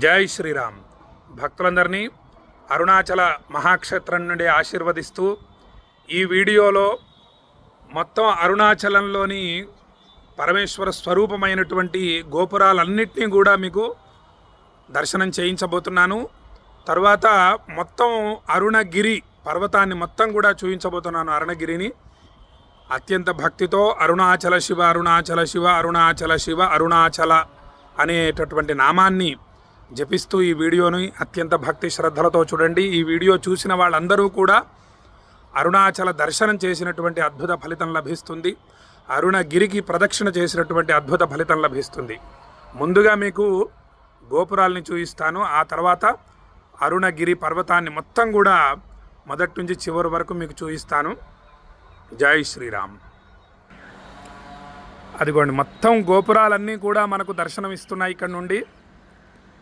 జై శ్రీరామ్. భక్తులందరినీ అరుణాచల మహాక్షేత్రం నుండి ఆశీర్వదిస్తూ ఈ వీడియోలో మొత్తం అరుణాచలంలోని పరమేశ్వర స్వరూపమైనటువంటి గోపురాలన్నింటినీ కూడా మీకు దర్శనం చేయించబోతున్నాను. తర్వాత మొత్తం అరుణగిరి పర్వతాన్ని మొత్తం కూడా చూపించబోతున్నాను అరుణగిరిని. అత్యంత భక్తితో అరుణాచల శివ అరుణాచల శివ అరుణాచల శివ అరుణాచల అనేటటువంటి నామాన్ని జపిస్తూ ఈ వీడియోని అత్యంత భక్తి శ్రద్ధలతో చూడండి. ఈ వీడియో చూసిన వాళ్ళందరూ కూడా అరుణాచల దర్శనం చేసినటువంటి అద్భుత ఫలితం లభిస్తుంది. అరుణగిరికి ప్రదక్షిణ చేసినటువంటి అద్భుత ఫలితం లభిస్తుంది. ముందుగా మీకు గోపురాల్ని చూపిస్తాను. ఆ తర్వాత అరుణగిరి పర్వతాన్ని మొత్తం కూడా మొదటి నుంచి చివరి వరకు మీకు చూపిస్తాను. జై శ్రీరామ్. అదిగోండి మొత్తం గోపురాలన్నీ కూడా మనకు దర్శనం ఇస్తున్నాయి ఇక్కడ నుండి.